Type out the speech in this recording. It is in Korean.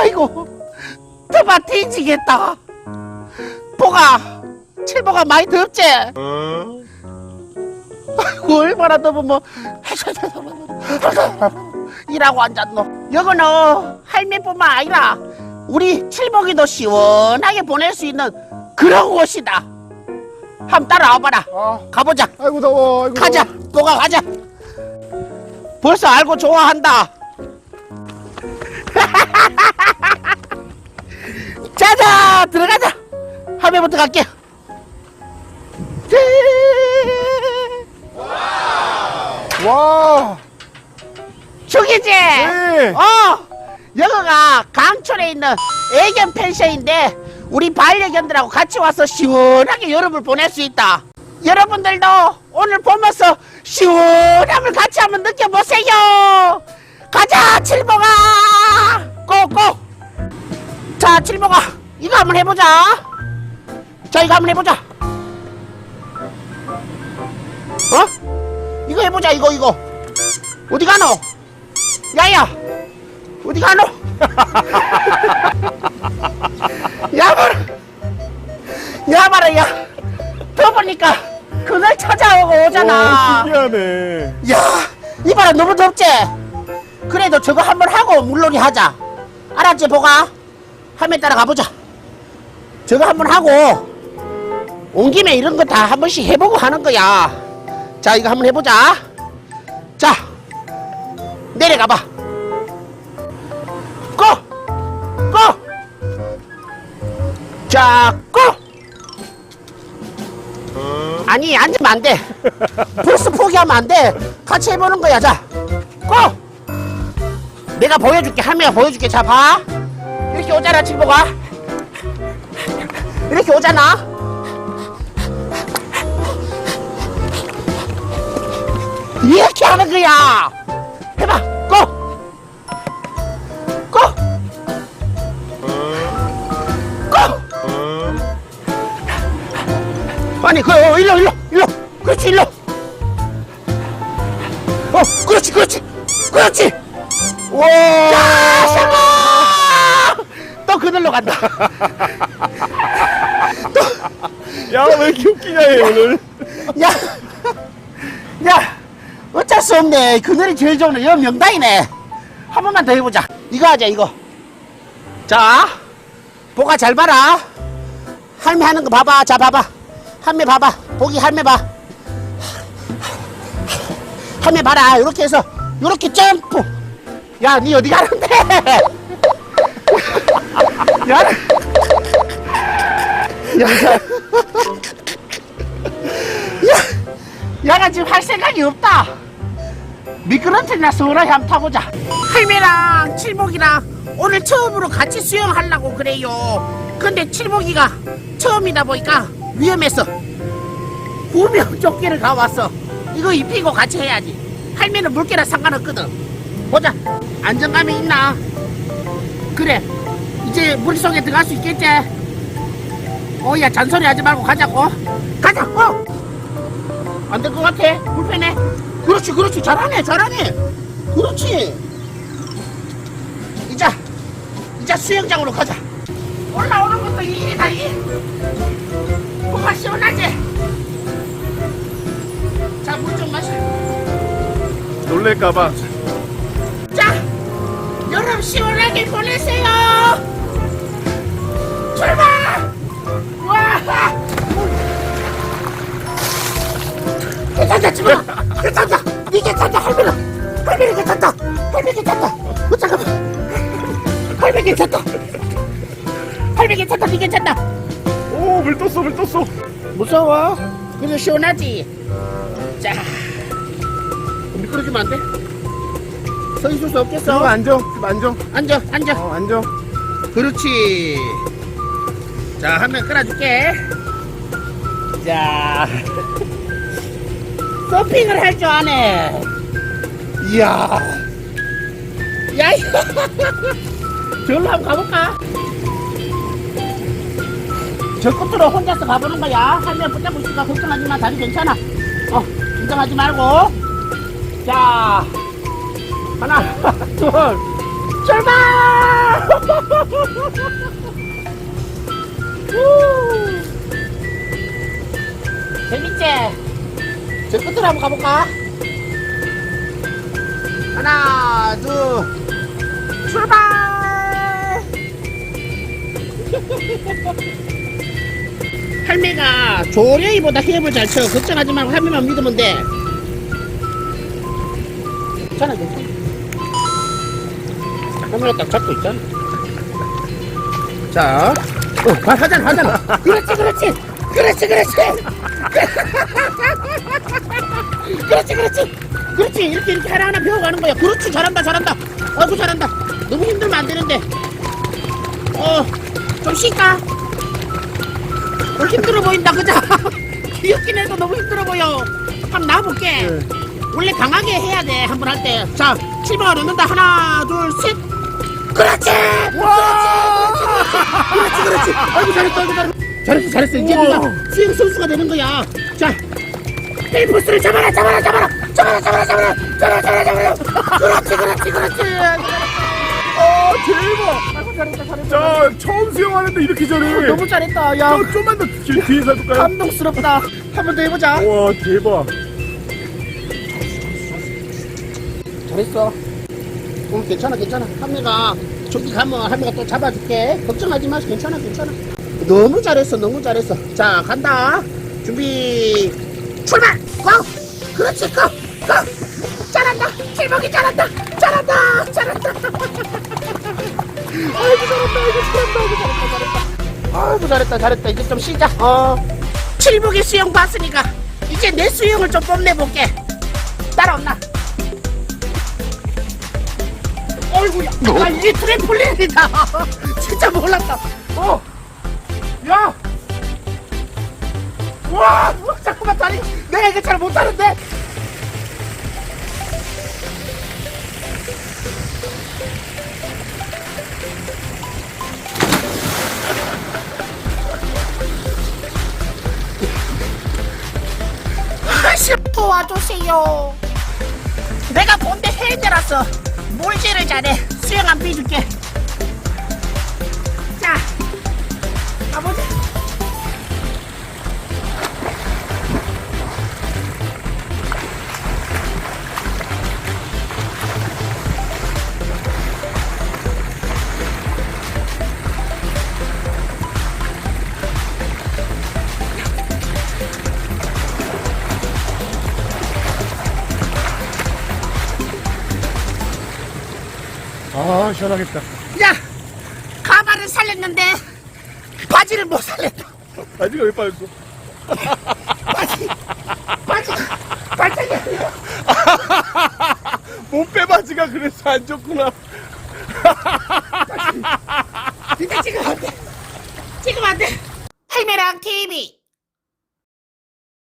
아이고, 더봐 뒤지겠다. 보가, 칠보가 많이 덥지? 아이고, 얼마나 더면 뭐, 이라고 앉았노. 여기는 할매뿐만 아니라 우리 칠복이도 시원하게 보낼 수 있는 그런 곳이다. 한번 따라와봐라. 아, 가보자. 아이고 더워. 아이고 가자. 보가 가자. 벌써 알고 좋아한다. 자자 들어가자. 할매부터 갈게. 와. 저기지. 네. 어. 여기가 강촌에 있는 애견 펜션인데 우리 반려견들하고 같이 와서 시원하게 여름을 보낼 수 있다. 여러분들도 오늘 보면서 시원함을 같이 한번 느껴 해보자. 자, 이거 한번 해보자. 어? 이거 해보자, 이거, 이거. 어디 가노? 야야! 어디 가노? 야, 봐라! 야, 봐라, 야! 더 보니까 그날 찾아오고 오잖아. 와, 신기하네. 야, 이봐라 너무 덥지? 그래도 저거 한번 하고 물놀이 하자. 알았지, 보가? 한번 따라 가보자. 저거 한번 하고 온 김에 이런 거 다 한 번씩 해보고 하는 거야. 자, 이거 한번 해보자. 자, 내려가봐. 고! 고! 자, 고! 아니, 앉으면 안 돼. 벌써 포기하면 안 돼. 같이 해보는 거야. 자, 고! 내가 보여줄게. 할매가 보여줄게. 자, 봐. 이렇게 오잖아, 칠보가. 이렇게 오잖아. 이렇게 하는 거야. 해봐. 고! 고! 고! 아니, 그, 어, 일로, 일로, 일로. 그렇지, 일로. 어, 그렇지, 그렇지. 그렇지. 와. 야, 샤고! 또 그늘로 간다. 야, 왜 이렇게 웃기냐, 얘 오늘. 야, 야, 어쩔 수 없네. 그늘이 제일 좋네. 여 명당이네. 한 번만 더 해보자. 이거 하자, 이거. 자, 보가 잘 봐라. 할매 하는 거 봐봐. 자, 봐봐. 할매 봐봐. 보기 할매 봐. 할매 봐라. 이렇게 해서, 이렇게 점프. 야, 니 어디 가는데? 야, 야, 야가 지금 할 생각이 없다. 미끄럼틀이나 서울하게 한번 타보자. 할매랑 칠복이랑 오늘 처음으로 같이 수영하려고 그래요. 근데 칠복이가 처음이다 보니까 위험해서 구명 조끼를 가왔어. 이거 입히고 같이 해야지. 할매는 물개라 상관없거든. 보자. 안정감이 있나? 그래. 이제 물속에 들어갈 수 있겠지? 어야 잔소리 하지 말고 가자고. 가자. 어. 안 될 것 같아. 불편해. 그렇지, 그렇지. 잘하네, 잘하네. 그렇지. 이자, 이자 수영장으로 가자. 올라오는 것도 일이다, 일. 뭐가 시원하지? 자, 물 좀 마셔. 놀랄까봐. 자, 여름 시원하게 보내세요. 출발! 와! 니 괜찮다, 할머니. 할머니 괜찮다. 할머니 괜찮다. 어, 잠깐만. 할머니 괜찮다. 할머니 괜찮다, 니 괜찮다. 오, 물 떴어, 물 떴어. 무서워? 그래 시원하지? 자, 미끄러지면 안 돼? 서 있을 수 없겠어? 좀 앉아, 좀 앉아. 앉아, 앉아. 어, 앉아. 그렇지. 자, 한 명 끌어줄게. 자. 서핑을 할 줄 아네. 이야. 야, 이거. 저기로 한번 가볼까? 저 끝으로 혼자서 가보는 거야. 한명 붙잡고 있으니까 걱정하지 마. 다리 괜찮아. 어, 긴장하지 말고. 자. 하나, 둘, 출발! 우! 재밌지? 저 끝으로 한번 가볼까? 하나, 둘, 출발! 할매가 조려이보다 헤업을 잘 쳐. 걱정하지 말고 할매만 믿으면 돼. 괜찮아, 괜찮아. 할매가 딱 잡고 있잖아. 자, 어, 발 하잖아, 하잖아. 그렇지, 그렇지. 그렇지, 그렇지. 그렇지, 그렇지. 그렇지. 이렇게, 이렇게 하나하나 배워가는 거야. 그렇지, 잘한다, 잘한다. 아이고, 잘한다. 너무 힘들면 안 되는데. 어, 좀 쉴까? 어, 힘들어 보인다, 그죠? 귀엽긴 해도 너무 힘들어 보여. 한번 나와볼게. 원래 강하게 해야 돼, 한 번 할 때. 자, 7번을 넣는다. 하나, 둘, 셋. 그렇지! 와! 그렇지, 그렇지. 아이고, 잘했어, 아이고, 잘했어. 잘했어, 잘했어. 이제. 네가 수영 선수가 되는 거야. 자, 헬포스를 잡아라, 잡아라, 잡아라. 잡아라, 잡아라, 잡아라. 잡아라, 잡아라, 잡아라. 그렇지, 그렇지, 그렇지. 아, 대박! 아이고, 잘했다, 잘했다. 자, 처음 수영하는데 이렇게 잘해. 너무 잘했다, 야. 자, 좀만 더 뒤, 뒤에서 해볼까요? 감동스럽다. 한 번 더 해보자. 와, 대박. 잘했어. 응, 괜찮아, 괜찮아. 할매가 저기 가면 할매가 또 잡아줄게. 걱정하지 마. 괜찮아, 괜찮아. 너무 잘했어, 너무 잘했어. 자, 간다. 준비, 출발! 고! 그렇지, 고! 고! 잘한다. 칠목이 잘한다. 잘한다. 잘한다. 아이고, 잘한다. 아이고, 잘한다. 아이고, 잘한다. 잘한다. 아이고, 잘했다. 잘했다. 이제 좀 쉬자. 어. 칠목이 수영 봤으니까 이제 내 수영을 좀 뽐내볼게. 따라온나? 어이구야. 아, 이게 트램폴린이다. 진짜 몰랐다. 어. 와, 뭐, 잠깐만, 다리. 내가 이거 잘 못하는데. 아씨, 도와주세요. 내가 본데 해내라서 물질을 잘해 수영 안 비줄게 아 시원하겠다. 야 가발을 살렸는데 바지를 못 살렸다. 바지가 왜 빠졌어? 바지 바지 바지가 아니라 몸빼 바지가 그래서 안 좋구나. 바지. 일단 지금 안돼. 지금 안돼. 할매랑 TV